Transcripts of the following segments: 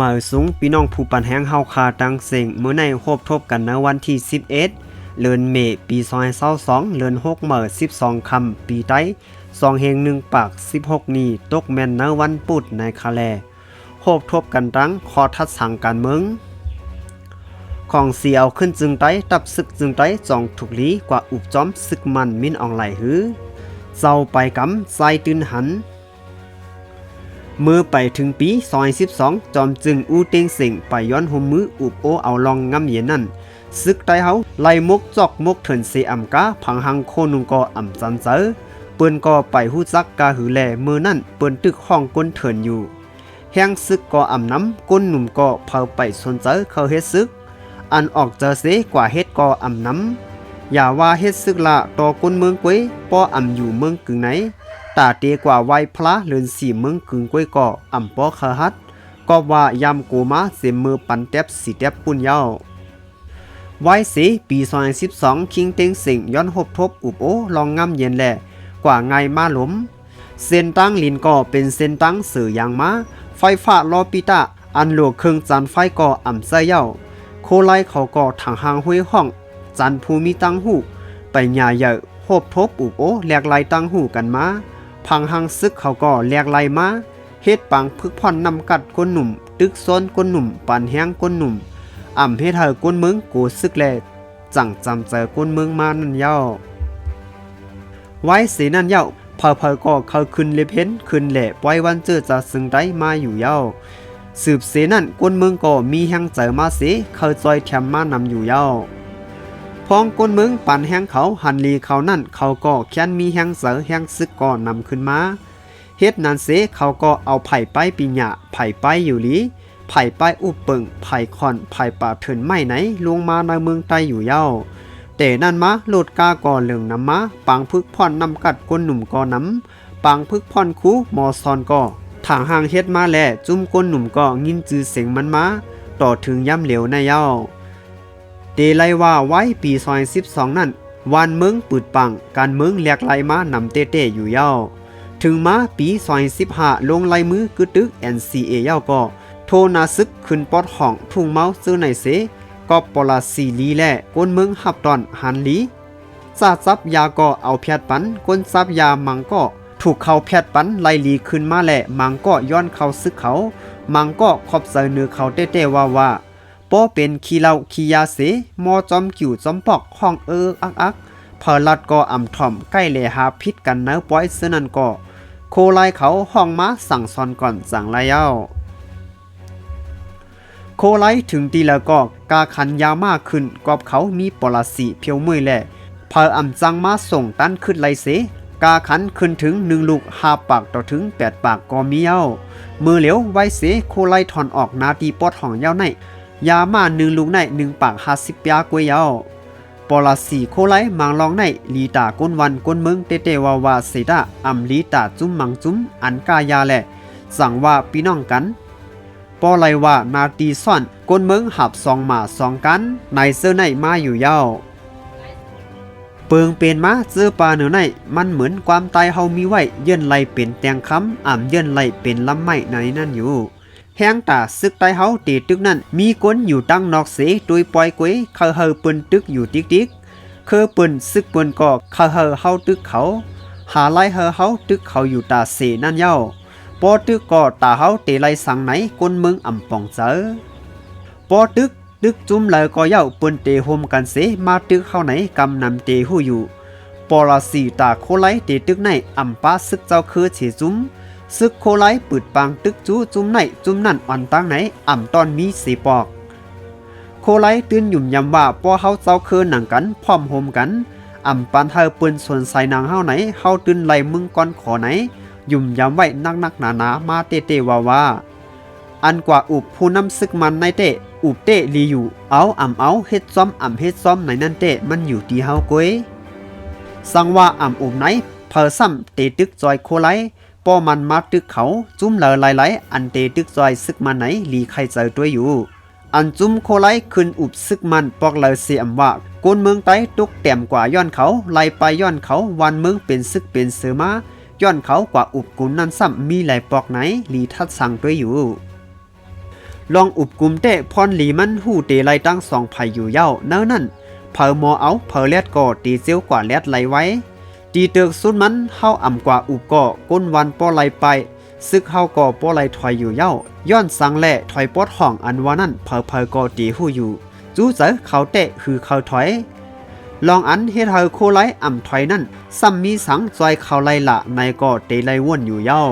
มาสูงพี่น้องผู้ปันแห้งเฮาคาตังเสงเมื่อในโฮบทบกันในวันที่ 11เดือนเมษปี2022เดือน6เมื่อ12คำปีไต้สองเฮงหนึ่งปาก 16 นีตกแม่นในวันปุดในคาแลโฮบทบกันตั้งคอทัดสั่งการเมืองของเสียวขึ้นจึงไต้ตับศึกจึงไต้จองถูกลีกว่าอุบจอมศึกมันมินอองไหลหือเจ้าไปกำใจตื่นหัน เมื่อไปถึงปี2012 จอมจึงอูเต็งเสิงไปย้อนหมมืออุบโอเอาลองงำเย็นนั่นซึกไตเฮาไล่มกจอกมกเถินเสอำกาพังหังโคนุงกออำจันเจอเปิ้นก็ไปฮู้จักกาหือแลเมื่อนั่นเปิ้นตึกห้องก้นเถินอยู่แห้งซึกก็อำน้ำก้นหนุ่มก็เผาไปสนเจอเขาเฮ็ดซึก อันออกเจอเสกว่าเฮ็ดก็อำน้ำอย่าว่าเฮ็ดซึกละต่อก้นเมืองกวยป้ออำอยู่เมืองกึ่งไหน ตาเตีกว่าไวพระเลือนสีเมืองกึ่งก้วยก่ออ่ำปอคาฮัดก็ว่ายำกูมาเสมมือปันแตบสีแตบปุ่นเย้าไว้สีปี2012คิงเต็งสิงย้อนหบทบอุบโอลองงำเย็นแหละกว่าไงมาหลมเส้นตั้งลินก็เป็นเส้นตั้งสื่อยางมาไฟฟ้าลอปิตาอันหลวกเครื่องจานไฟก็อ่ำเสยเย้าโคไลเขาก็ถังหางห้วยห้อง จันภูมิตั้งหูไปหญ้าเยอะโหบทบอุบโอแหลกไหลตั้งหูกันมา พังหังซึกเขาก็แลกไหลมาเฮ็ดปังพึกพ่อนนำกัดก้นหนุ่ม ตึกซ้อนก้นหนุ่มปันแห้งก้นหนุ่มอ่ำเฮ็ดเธอก้นเมืองกูซึกแลจังจำเจอก้นเมืองมานั่นเย้าไว้สีนั่นเย้าเพอเพอก็เขาขึ้นเลเพนขึ้นแหล่ปล่อยวันเจอจะซึ่งได้มาอยู่เย้าสืบเสนั่นก้นเมืองก็มีแห้งเจอมาเสเขาจอยแถมมานำอยู่เย้า พองก้นเมืองปั่นแห้งเขาหันลีเขานั่นเขาก็แค้นมีแห้งเสือแห้งซึกก็นำขึ้นมาเฮ็ดนันเสเขาก็เอาไผ่ไปปีหยาไผ่ไปอยู่ลีไผ่ไปอุบเปิงไผ่คอนไผ่ป่าเถินไม่ไหนลงมาในเมืองใต้อยู่เย้าแต่นั่นมาโลดกาก่อเหลืองน้ำมาปังพึกพ่อนนำกัดก้นหนุ่มก่อน้ำปังพึกพ่อนคูมอซอนก่อทางห่างเฮ็ดมาแลจุ้มก้นหนุ่มก็ยินจือเสียงมันมาต่อถึงย่ำเหลวในเย้า เดไลว่าไว้ปี2012 นั่นวันเมืองปืดปัง การเมืองแหลกไหลมานำเต้ๆอยู่เย้าถึงมาปี2015 ลงลายมือกึตึก NCA เย้าก็โทนาซึกขึ้นปอดห้องทุ่งเมาซื้อในเสก็ปลาสีลีแล่ก้นเมืองหับตอนหันลีซาซับยาก็เอาแพดปันก้นซับยามังก็ถูกเขาแพดปันไลลีขึ้นมาแหละมังก็ย้อนเขาซึกเขา มังก็ขอบใส่เนื้อเขาเต้ๆว่าว่า ป้เป็นขี้เหล้าขี้ยาเสมอจอมกิ่วจอมปอกห้องเอออักอักพอลัดก็อ่ำถ่อมใกล้เลหาพิษกันเนื้อป้อยเสนั่นก็โคไลเขาห้องมาสั่งซอนก่อนสั่งไล่เย้าโคไลถึงตีแล้วก็กาขันยาวมากขึ้นกอบเขามีปรสิเพียวมือแหละพออ่ำจังมาส่งตั้นขึ้นไลเสกาขันขึ้นถึงหนึ่งลูกหาปากต่อถึงแปดปากก็มีเย้ามือเหลียวไว้เสโคไลถอนออกนาตีปอดห้องเย้าใน ยามาหนึ่งลูกในหนึ่งปากห้าสิบปยากวยยาวปอลาสีโคไลมังลองในลีตาก้นวันก้นเมืองเตเตวาวาเสดาอำลีตาจุ้มมังจุ้มอันกายาแหละ สั่งว่าพี่น้องกันปอไลว่านาตีซ่อนก้นเมืองหับสองหมาสองกันในเสื้อในมาอยู่ยาวเปิงเป็นมาเสื้อปลาเหนือในมันเหมือนความตายเฮามีไว้เยื่นไหลเป็นแตงคำอ่ำเยื่นไหลเป็นลำไม้ในนั่นอยู่ แห้งตาซึกไตเฮาตีตึกนั้น มีก้นอยู่ตั้งนอกเสตุยปล่อยกวยเขาเฮาปืนตึกอยู่ติ๊กติ๊กเคอปืนซึกปืนก็เขาเฮาเฮาตึกเขา หาไล่เฮาเฮาตึกเขาอยู่ตาเสนั่นเย้าปอตึกก็ตาเฮาเตไลสังไหนก้นเมืองอ่ำปองเจอปอตึกตึกจุ้มเลยก็เย้าปืนเตโฮมกันเสมาตึกเข้าไหนกำนำเตหู้อยู่ปอลาสีตาโคไลเตตึกในอ่ำป้าซึกเจ้าคือเฉจุ้ม ซึกโคไลปืดปังตึกจูจุมไหนจุมนั่นอ่อนตั้งไหนอ่ำตอนมีสีปอก โคไลตื่นหยุ่มยำว่าป้อเฮาเจ้าคือหนังกันพร้อมโฮมกันอ่ำปันเฮาปืนส่วนใส่นางเฮาไหนเฮาตื่นไหลมึงก่อนขอไหน หยุ่มยำไว้นักนักหนาหนามาเตเตว่าว่าอันกว่าอุบผู้นำซึกมันในเตะอุบเตะลีอยู่เอาอ่ำเอาเฮ็ดซ้อมอ่ำเฮ็ดซ้อมในนั่นเตะมันอยู่ที่เฮาก้ยสังว่าอ่ำอุบไหนเพอซ้ำเตตึกจอยโคไล ป้อมันมาตึกเขาจุ้มเหลอหลายๆอันเตตึกจอยซึกมันไหนหลีใครเจอตัวอยู่ อันจุ้มโคไลขึ้นอุบซึกมันปอกเหลยเสียมว่าก้นเมืองไต้ตุกแต้มกว่าย้อนเขาไล่ไปย้อนเขาวันเมืองเป็นซึกเป็นเสือมาย้อนเขากว่าอุบกุนนั้นซ้ำมีหลายปอกไหนหลีทัดสั่งตัวยอยู่ ลองอุบกุมเตะพรหลีมันหู้เตไลตั้งสองไผอยู่เย้าเนื้อนั่นเพอมอเอาเพอเลียดก่อตีเซียวกว่าเลียดไหลไว้ ตีเตือกสุดมันเฮาอ่ำกว่าอุบก่อก้นวันป้อไหลไปซึกเฮาก่อป้อไหลถอยอยู่เย้าย้อนสังแหล่ถอยปอดห้องอันว่านั่นเพอเพอก่อตีหู้อยู่ จู้เจอเขาเตะคือเขาถอย ลองอันเฮ็ดเฮาโคไลอ่ำถอยนั่นซ้ำมีสังจอยเขาไลละในก่อเตไลว่นอยู่เย้า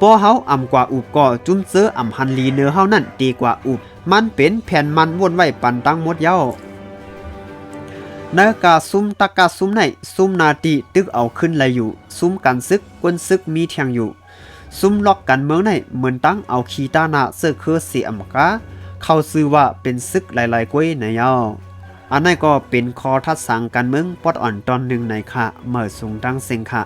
ปอเฮาอ่ำกว่าอุบก่อจุ้มเสื้ออ่ำฮันลีเนื้อเฮานั่นดีกว่าอุบมันเป็นแผ่นมันวนไว้ปันตั้งหมดเย้า นากาซุ่มตะกาซุ่มไหนซุ่มนาตีตึกเอาขึ้นเลยอยู่ ซุ่มกันซึกกวนซึกมีเทียงอยู่ ซุ่มล็อกกันเมืองไหนเหมือนตั้งเอาขีตาหนาเสื้อคือเสียมกาเข้าซื้อว่าเป็นซึกหลายๆกวยในเย้าอันนั้นก็เป็นคอทัดสังการเมืองปอดอ่อนตอนหนึ่งในค่ะเมื่อสูงดังเซงค่ะ